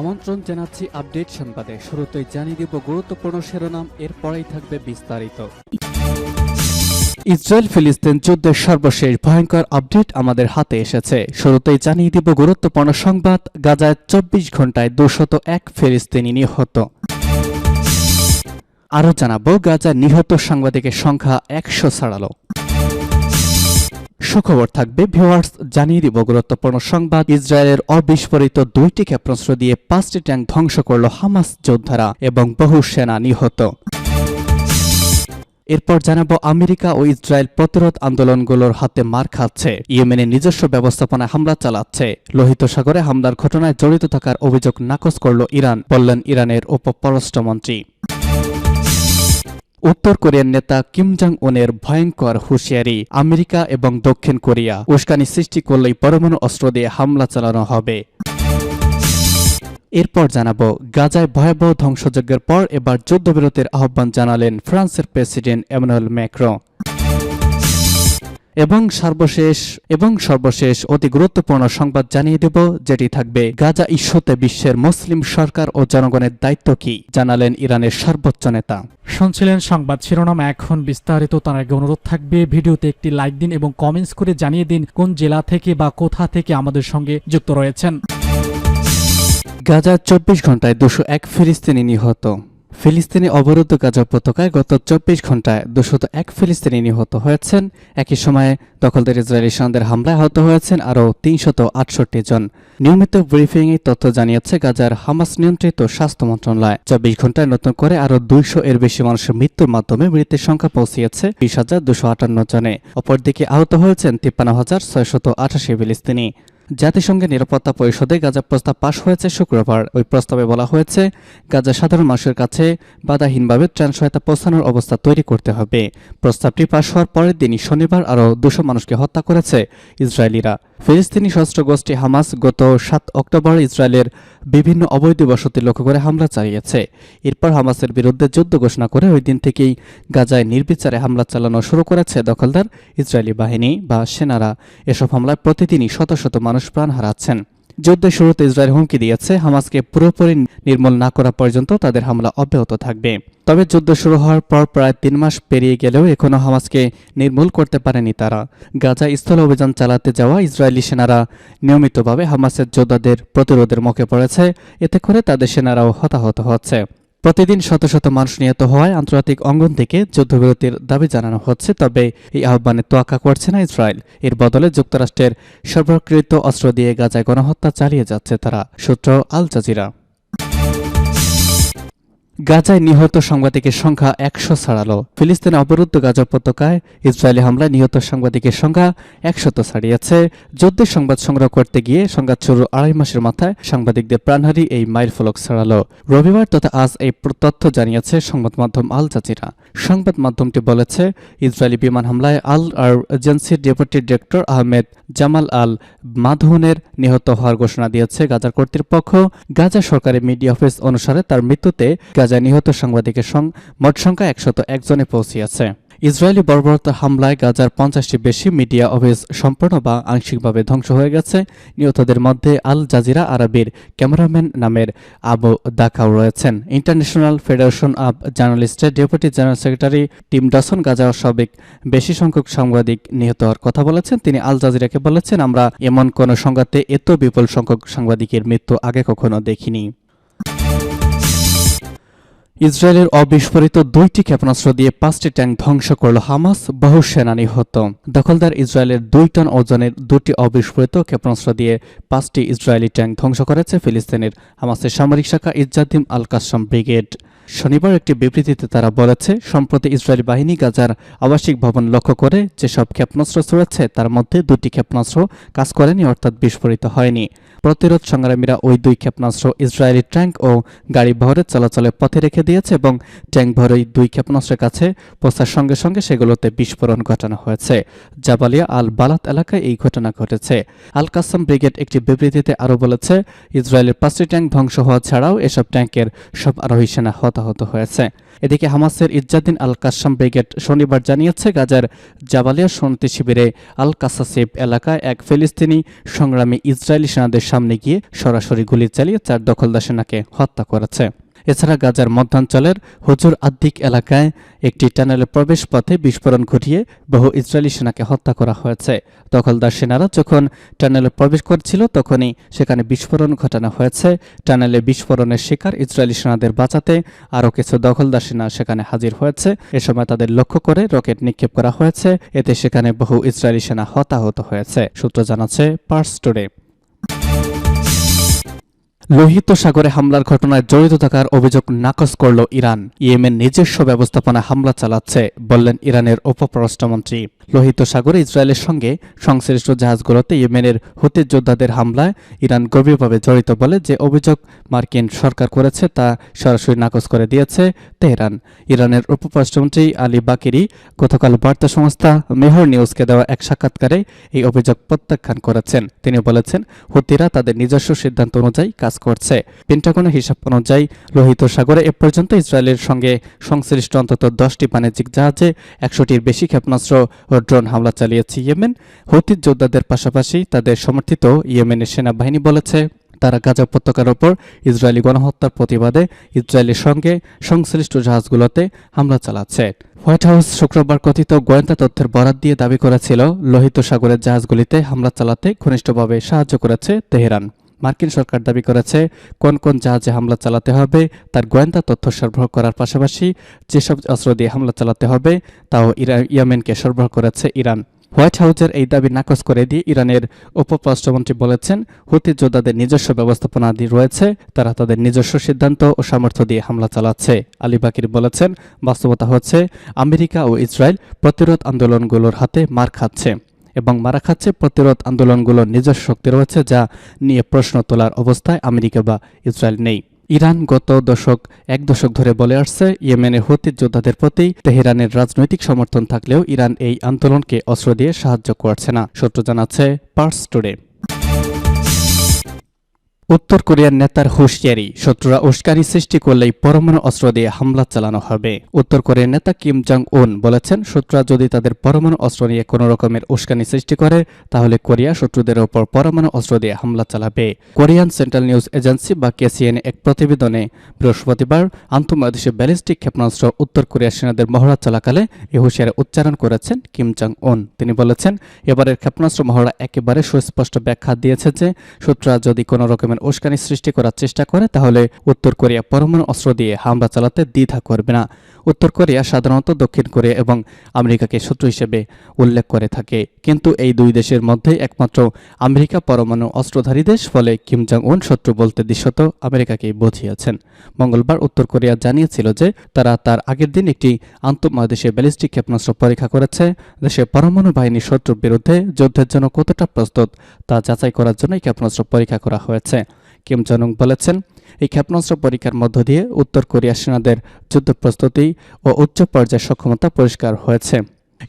আমন্ত্রণ জানাচ্ছি আপডেট সংবাদে। শুরুতেই জানিয়ে দিব গুরুত্বপূর্ণ শিরোনাম, এরপরেই থাকবে বিস্তারিত। ইসরায়েল ফিলিস্তিন যুদ্ধের সর্বশেষ ভয়ঙ্কর আপডেট আমাদের হাতে এসেছে। শুরুতেই জানিয়ে দিব গুরুত্বপূর্ণ সংবাদ, গাজায় চব্বিশ ঘন্টায় দুশত এক ফিলিস্তিনি নিহত। আরও জানাব, গাজায় নিহত সাংবাদিকের সংখ্যা একশো ছাড়ালো। সুখবর থাকবে। ভিউয়ার্স, জানিয়ে দিব, গুরুত্বপূর্ণ সংবাদ। ইসরায়েলের অবিস্ফোরিত দুইটি ক্ষেপণাস্ত্র দিয়ে পাঁচটি ট্যাঙ্ক ধ্বংস করল হামাস যোদ্ধারা এবং বহু সেনা নিহত। এরপর জানাব, আমেরিকা ও ইসরায়েল প্রতিরোধ আন্দোলনগুলোর হাতে মার খাচ্ছে। ইয়েমেনের নিজস্ব ব্যবস্থাপনায় হামলা চালাচ্ছে। লোহিত সাগরে হামলার ঘটনায় জড়িত থাকার অভিযোগ নাকচ করল ইরান, বললেন ইরানের উপপররাষ্ট্রমন্ত্রী উত্তর কোরিয়ার নেতা কিম জং উনের ভয়ঙ্কর হুঁশিয়ারি আমেরিকা এবং দক্ষিণ কোরিয়া উস্কানি সৃষ্টি করলেই পরমাণু অস্ত্র দিয়ে হামলা চালানো হবে। এরপর জানাব, গাজায় ভয়াবহ ধ্বংসযজ্ঞের পর এবার যুদ্ধবিরতির আহ্বান জানালেন ফ্রান্সের প্রেসিডেন্ট এমানুয়েল ম্যাক্রো এবং সর্বশেষ এবং সর্বশেষ অতি গুরুত্বপূর্ণ সংবাদ জানিয়ে দেব যেটি থাকবে গাজা ইস্যুতে বিশ্বের মুসলিম সরকার ও জনগণের দায়িত্ব কি জানালেন ইরানের সর্বোচ্চ নেতা। শুনছিলেন সংবাদ শিরোনাম এখন বিস্তারিত তার আগে অনুরোধ থাকবে ভিডিওতে একটি লাইক দিন এবং কমেন্টস করে জানিয়ে দিন কোন জেলা থেকে বা কোথা থেকে আমাদের সঙ্গে যুক্ত রয়েছেন। গাজা চব্বিশ ঘন্টায় দুশো এক ফিলিস্তিনি নিহত। ফিলিস্তিনি অবরুদ্ধ গাজা উপত্যকায় গত চব্বিশ ঘন্টায় দুশত এক ফিলিস্তিনি নিহত হয়েছেন। একই সময়ে দখলদার ইসরায়েলি সেনাদের হামলায় আহত হয়েছেন আরও তিনশত আটষট্টি জন। নিয়মিত ব্রিফিং এই তথ্য জানিয়েছে গাজার হামাস নিয়ন্ত্রিত স্বাস্থ্য মন্ত্রণালয়। চব্বিশ ঘন্টায় নতুন করে আরও দুইশো এর বেশি মানুষের মৃত্যুর মাধ্যমে মৃতের সংখ্যা পৌঁছিয়েছে বিশ হাজার দুশো আটান্ন জনে। অপরদিকে আহত হয়েছেন তিপ্পান্ন হাজার ছয়শত আঠাশি ফিলিস্তিনি। জাতিসংঘের নিরাপত্তা পরিষদে গাজা প্রস্তাব পাশ হয়েছে শুক্রবার। ওই প্রস্তাবে বলা হয়েছে, গাজা সাধারণ মানুষের কাছে বাধাহীনভাবে ত্রাণ সহায়তা পৌঁছানোর অবস্থা তৈরি করতে হবে। প্রস্তাবটি পাশ হওয়ার পরের দিনই শনিবার আরও দুশো মানুষকে হত্যা করেছে ইসরায়েলিরা। ফিলিস্তিনি সশস্ত্র গোষ্ঠী হামাস গত সাত অক্টোবর ইসরায়েলের বিভিন্ন অবৈধ বসতি লক্ষ্য করে হামলা চালিয়েছে। এরপর হামাসের বিরুদ্ধে যুদ্ধ ঘোষণা করে ওই দিন থেকেই গাজায় নির্বিচারে হামলা চালানো শুরু করেছে দখলদার ইসরায়েলি বাহিনী বা সেনারা। এসব হামলায় প্রতিদিনই শত শত মানুষ প্রাণ হারাচ্ছেন। যুদ্ধের শুরুতে ইসরায়েল হুমকি দিয়েছে, হামাসকে পুরোপুরি নির্মূল না করা পর্যন্ত তাদের হামলা অব্যাহত থাকবে। তবে যুদ্ধ শুরু হওয়ার পর প্রায় তিন মাস পেরিয়ে গেলেও এখনও হামাসকে নির্মূল করতে পারেনি তারা। গাজা স্থল অভিযান চালাতে যাওয়া ইসরায়েলি সেনারা নিয়মিতভাবে হামাসের যোদ্ধাদের প্রতিরোধের মুখে পড়েছে, এতে করে তাদের সেনারাও হতাহত হচ্ছে। প্রতিদিন শত শত মানুষ নিহত হওয়ায় আন্তর্জাতিক অঙ্গন থেকে যুদ্ধবিরতির দাবি জানানো হচ্ছে, তবে এই আহ্বানে তোয়াক্কা করছে না ইসরায়েল। এর বদলে যুক্তরাষ্ট্রের সর্বকৃত অস্ত্র দিয়ে গাজায় গণহত্যা চালিয়ে যাচ্ছে তারা, সূত্র আল জাজিরা। গাজায় নিহত সাংবাদিকের সংখ্যা একশো ছাড়ালো। ফিলিস্তিনে অবরুদ্ধ গাজা উপত্যকায় ইসরায়েলি হামলায় নিহত সাংবাদিকের সংখ্যা একশত ছাড়িয়েছে। যুদ্ধের সংবাদ সংগ্রহ করতে গিয়ে সংবাদ শুরুর আড়াই মাসের মাথায় সাংবাদিকদের প্রাণহারি এই মাইল ফলক ছাড়ালো। রবিবার তথা আজ এই তথ্য জানিয়েছে সংবাদ মাধ্যম আল জাজিরা। সংবাদ মাধ্যমটি বলেছে, ইসরায়েলি বিমান হামলায় আল আর এজেন্সির deputy director Ahmed Jamal Al মাধুনের নিহত হওয়ার ঘোষণা দিয়েছে। গাজার কর্তৃপক্ষ গাজা সরকারের মিডিয়া অফিস অনুসারে তার মৃত্যুতে গাজায় নিহত সাংবাদিকের সং, মোট সংখ্যা একশত একজনে পৌঁছিয়েছে। ইসরায়েলি বর্বরতার হামলায় গাজার পঞ্চাশটি বেশি মিডিয়া অফিস সম্পূর্ণ বা আংশিকভাবে ধ্বংস হয়ে গেছে। নিহতদের মধ্যে আল জাজিরা আরবির ক্যামেরাম্যান নামের আবু দাকাও রয়েছেন। International federation of জার্নালিস্টের deputy general secretary Tim Dawson গাজার সাবেক বেশি সংখ্যক সাংবাদিক নিহত হওয়ার কথা বলেছেন। তিনি আল জাজিরাকে বলেছেন, আমরা এমন কোন সংঘাতে এত বিপুল সংখ্যক সাংবাদিকের মৃত্যু আগে কখনো দেখিনি। ইসরায়েলের অবিস্ফোরিত দুইটি ক্ষেপণাস্ত্র দিয়ে পাঁচটি ট্যাঙ্ক ধ্বংস করল হামাস, বহু সেনা নিহত। দখলদার ইসরায়েলের দুই টন ওজনের দুটি অবিস্ফোরিত ক্ষেপণাস্ত্র দিয়ে পাঁচটি ইসরায়েলি ট্যাঙ্ক ধ্বংস করেছে ফিলিস্তিনের হামাসের সামরিক শাখা ইজ্জাদিম আল কাসম ব্রিগেড। শনিবার একটি বিবৃতিতে তারা বলেছে, সম্প্রতি ইসরায়েলি বাহিনী গাজার আবাসিক ভবন লক্ষ্য করে যেসব ক্ষেপণাস্ত্র ছুড়েছে, তার মধ্যে দুটি ক্ষেপণাস্ত্র কাজ করেনি, অর্থাৎ বিস্ফোরিত হয়নি। প্রতিরোধ সংগ্রামীরা ওই দুই ক্ষেপণাস্ত্র ইসরায়েলি ট্যাঙ্ক ও গাড়ি বহরের চলাচলের পথে রেখে দিয়েছে এবং ট্যাঙ্ক ভরে ওই দুই ক্ষেপণাস্ত্রের কাছে পৌঁছার সঙ্গে সঙ্গে সেগুলোতে বিস্ফোরণ ঘটানো হয়েছে। জাবালিয়া আল বালাত এলাকায় এই ঘটনা ঘটেছে। আল কাসাম ব্রিগেড একটি বিবৃতিতে আরও বলেছে, ইসরায়েলের পাঁচটি ট্যাঙ্ক ধ্বংস হওয়া ছাড়াও এসব ট্যাঙ্কের সব আরোহী সেনা হতাহত হয়েছে। এদিকে হামাসের ইজ্জাদিন আল কাসাম ব্রিগেড শনিবার জানিয়েছে, গাজার জাবালিয়া শান্তি শিবিরে আল কাসাসিব এলাকায় এক ফিলিস্তিনি সংগ্রামী ইসরায়েলি সেনাদের সামনে গিয়ে সরাসরি গুলি চালিয়ে চার দখলদার সেনাকে হত্যা করেছে। এছাড়া গাজার মধ্যাঞ্চলের হুজুর আদ্দিক এলাকায় একটি টানেলের প্রবেশ পথে বিস্ফোরণ ঘটিয়ে বহু ইসরায়েলি সেনাকে হত্যা করা হয়েছে। দখলদার সেনারা যখন টানেলে প্রবেশ করছিল, তখনই সেখানে বিস্ফোরণ ঘটানো হয়েছে। টানেলে বিস্ফোরণের শিকার ইসরায়েলি সেনাদের বাঁচাতে আরও কিছু দখলদার সেনা সেখানে হাজির হয়েছে। এ সময় তাদের লক্ষ্য করে রকেট নিক্ষেপ করা হয়েছে। এতে সেখানে বহু ইসরায়েলি সেনা হতাহত হয়েছে। সূত্র জানাচ্ছে পার্স টুডে। লোহিত সাগরে হামলার ঘটনায় জড়িত থাকার অভিযোগ নাকচ করল ইরান। ইয়েমেন নিজস্ব ব্যবস্থাপনায় হামলা চালাচ্ছে, বললেন ইরানের উপপররাষ্ট্রমন্ত্রী লোহিত সাগরে ইসরায়েলের সঙ্গে সংশ্লিষ্ট জাহাজগুলোতে ইয়েমেনের হুতি যোদ্ধাদের হামলায় ইরান গভীরভাবে জড়িত বলে যে অভিযোগ মার্কিন সরকার করেছে তা সরাসরি নাকচ করে দিয়েছে তেহরান। ইরানের উপপরাষ্ট্রমন্ত্রী আলী বাকিরি গতকাল বার্তা সংস্থা মেহর নিউজকে দেওয়া এক সাক্ষাৎকারে এই অভিযোগ প্রত্যাখ্যান করেছেন। তিনি বলেছেন, হুতিরা তাদের নিজস্ব সিদ্ধান্ত অনুযায়ী কাজ করছে। পেন্টাগনের হিসাব অনুযায়ী লোহিত সাগরে এ পর্যন্ত ইসরায়েলের সঙ্গে সংশ্লিষ্ট অন্তত দশটি বাণিজ্যিক জাহাজে একশোটির বেশি ক্ষেপণাস্ত্র ও ড্রোন হামলা চালিয়েছে ইয়েমেন। হুতির যোদ্ধাদের পাশাপাশি তাদের সমর্থিত ইয়েমেনের সেনাবাহিনী বলেছে, তারা গাজা উপত্যকার ওপর ইসরায়েলি গণহত্যার প্রতিবাদে ইসরায়েলের সঙ্গে সংশ্লিষ্ট জাহাজগুলোতে হামলা চালাচ্ছে। হোয়াইট হাউস শুক্রবার কথিত গোয়েন্দা তথ্যের বরাত দিয়ে দাবি করেছিল, লোহিত সাগরের জাহাজগুলিতে হামলা চালাতে ঘনিষ্ঠভাবে সাহায্য করেছে তেহরান। মার্কিন সরকার দাবি করেছে, কোন কোন জাহাজে হামলা চালাতে হবে, তার গোয়েন্দা তথ্য সরবরাহ করার পাশাপাশি যেসব অস্ত্র দিয়ে হামলা চালাতে হবে, তাও ইয়েমেনকে সরবরাহ করেছে ইরান। হোয়াইট হাউসের এই দাবি নাকচ করে দিয়ে ইরানের উপপরাষ্ট্রমন্ত্রী বলেছেন, হুতি যোদ্ধাদের নিজস্ব ব্যবস্থাপনাদি রয়েছে, তারা তাদের নিজস্ব সিদ্ধান্ত ও সামর্থ্য দিয়ে হামলা চালাচ্ছে। আলী বাকির বলেছেন, বাস্তবতা হচ্ছে, আমেরিকা ও ইসরায়েল প্রতিরোধ আন্দোলনগুলোর হাতে মার খাচ্ছে। এবং মারা খাচ্ছে প্রতিরোধ আন্দোলনগুলোর নিজস্ব শক্তি রয়েছে যা নিয়ে প্রশ্ন তোলার অবস্থায় আমেরিকা বা ইসরায়েল নেই। ইরান গত দশক, এক দশক ধরে বলে আসছে, ইয়েমেনে হুতি যোদ্ধাদের প্রতি তেহরানের রাজনৈতিক সমর্থন থাকলেও ইরান এই আন্দোলনকে অস্ত্র দিয়ে সাহায্য করছে না। সূত্র জানাচ্ছে পার্স টুডে। উত্তর কোরিয়ার নেতার হুঁশিয়ারি, শত্রুরা উস্কানি সৃষ্টি করলেই পরমাণু অস্ত্র দিয়ে হামলা চালানো হবে। উত্তর কোরিয়ার নেতা কিম জং উন বলেছেন, শত্রুরা যদি তাদের পরমাণু অস্ত্র নিয়ে কোনো রকমের উস্কানি সৃষ্টি করে, তাহলে কোরিয়া শত্রুদের ওপর পরমাণু অস্ত্র দিয়ে হামলা চালাবে। কোরিয়ান সেন্ট্রাল নিউজ এজেন্সি বা কেসিএন এক প্রতিবেদনে বৃহস্পতিবার আন্তঃমহাদেশীয় ব্যালিস্টিক ক্ষেপণাস্ত্র উত্তর কোরিয়ার সেনাদের মহড়া চলাকালে এ হুঁশিয়ারি উচ্চারণ করেছেন কিম জং উন তিনি বলেছেন, এবারের ক্ষেপণাস্ত্র মহড়া একেবারে সুস্পষ্ট ব্যাখ্যা দিয়েছে যে, শত্রুরা যদি কোনো রকমের উস্কানি সৃষ্টি করার চেষ্টা করে, তাহলে উত্তর কোরিয়া পরমাণু অস্ত্র দিয়ে হামলা চালাতে দ্বিধা করবে না। উত্তর কোরিয়া সাধারণত দক্ষিণ কোরিয়া এবং আমেরিকাকে শত্রু হিসেবে উল্লেখ করে থাকে। কিন্তু এই দুই দেশের মধ্যে একমাত্র আমেরিকা পরমাণু অস্ত্রধারী দেশ, ফলে কিম জং উন শত্রু বলতে দৃশ্যত আমেরিকাকেই বুঝিয়েছেন। মঙ্গলবার উত্তর কোরিয়া জানিয়েছিল যে, তারা তার আগের দিন একটি আন্তঃমহাদেশীয় ব্যালিস্টিক ক্ষেপণাস্ত্র পরীক্ষা করেছে। দেশের পরমাণু বাহিনীর শত্রুর বিরুদ্ধে যুদ্ধের জন্য কতটা প্রস্তুত তা যাচাই করার জন্য এই ক্ষেপণাস্ত্র পরীক্ষা করা হয়েছে। কিম জনং বলেছেন, এই ক্ষেপণাস্ত্র পরীক্ষার মধ্য দিয়ে উত্তর কোরিয়া সেনাদের যুদ্ধ প্রস্তুতি ও উচ্চ পর্যায়ের সক্ষমতা পরিষ্কার হয়েছে।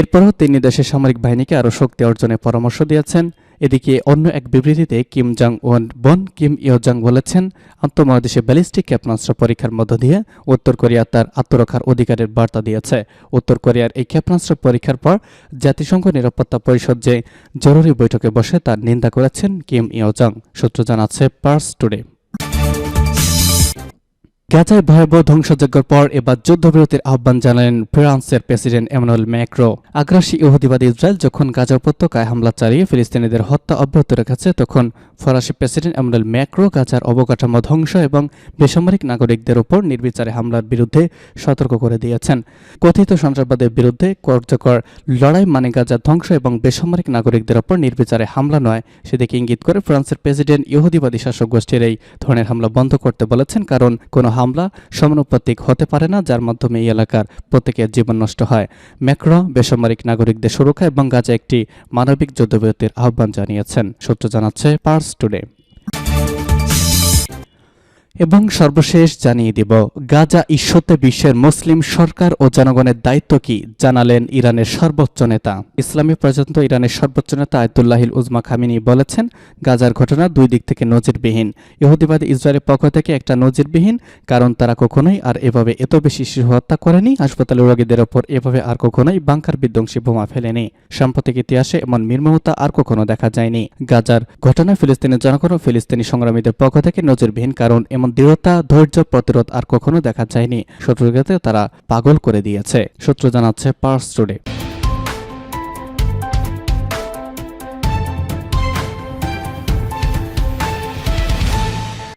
এরপরও তিনি দেশের সামরিক বাহিনীকে আরও শক্তি অর্জনের পরামর্শ দিয়েছেন। এদিকে অন্য এক বিবৃতিতে কিম জং ওয়ান বন কিম ইয় জং বলেছেন, আন্তঃমহাদেশে ব্যালিস্টিক ক্ষেপণাস্ত্র পরীক্ষার মধ্য দিয়ে উত্তর কোরিয়া তার আত্মরক্ষার অধিকারের বার্তা দিয়েছে। উত্তর কোরিয়ার এই ক্ষেপণাস্ত্র পরীক্ষার পর জাতিসংঘ নিরাপত্তা পরিষদ যে জরুরি বৈঠকে বসে তার নিন্দা করেছেন কিম ইয় জং সূত্র জানাচ্ছে পার্স টুডে গাজায় ভয়াবহ ধ্বংসযজ্ঞের পর এবার যুদ্ধবিরতির আহ্বান জানালেন ফ্রান্সের প্রেসিডেন্ট এমানুয়েল ম্যাক্রো। আগ্রাসী ইহুদিবাদী ইসরায়েল যখন গাজা উপত্যকায় হামলা চালিয়ে ফিলিস্তিনিদের হত্যা অব্যাহত রেখেছে, তখন ফরাসি প্রেসিডেন্ট এমানুয়েল ম্যাক্রো গাজার অবকাঠামো ধ্বংস এবং বেসামরিক নাগরিকদের উপর নির্বিচারে হামলার বিরুদ্ধে সতর্ক করে দিয়েছেন। কথিত সন্ত্রাসবাদের বিরুদ্ধে কার্যকর লড়াই মানে গাজার ধ্বংস এবং বেসামরিক নাগরিকদের উপর নির্বিচারে হামলা নয়, সেদিকে ইঙ্গিত করে ফ্রান্সের প্রেসিডেন্ট ইহুদিবাদী শাসক গোষ্ঠীর এই ধরনের হামলা বন্ধ করতে বলেছেন, কারণ কোনো হামলা সমানুপাতিক হতে পারে না, যার মাধ্যমে এই এলাকার প্রত্যেকের জীবন নষ্ট হয়। ম্যাক্রো বেসামরিক নাগরিকদের সুরক্ষা এবং গাজা একটি মানবিক যুদ্ধবিরতির আহ্বান জানিয়েছেন। সূত্র জানাচ্ছে পার্স টুডে। এবং সর্বশেষ জানিয়ে দিব, গাজা ইস্যুতে বিশ্বের মুসলিম সরকার ও জনগণের দায়িত্ব কি জানালেন ইরানের সর্বোচ্চ নেতা। ইসলামী প্রজাতন্ত্র ইরানের সর্বোচ্চ নেতা আয়তুল্লাহিল উজমা খামিনি বলেছেন, গাজার ঘটনা দুই দিক থেকে নজিরবিহীন। ইহুদিবাদী ইসরায়েলের পক্ষ থেকে একটা নজিরবিহীন, কারণ তারা কখনোই আর এভাবে এত বেশি শিশু হত্যা করেনি। হাসপাতালে রোগীদের ওপর এভাবে আর কখনোই বাংকার বিধ্বংসী বোমা ফেলেনি। সাম্প্রতিক ইতিহাসে এমন নির্মমতা আর কখনো দেখা যায়নি। গাজার ঘটনা ফিলিস্তিনের জনগণ ফিলিস্তিনি সংগ্রামীদের পক্ষ থেকে নজিরবিহীন, কারণ এমন দৃঢ়তা, ধৈর্য, প্রতিরোধ আর কখনো দেখা যায়নি। শত্রুকে তারা পাগল করে দিয়েছে। শত্রু জানাচ্ছে পার্স টুডে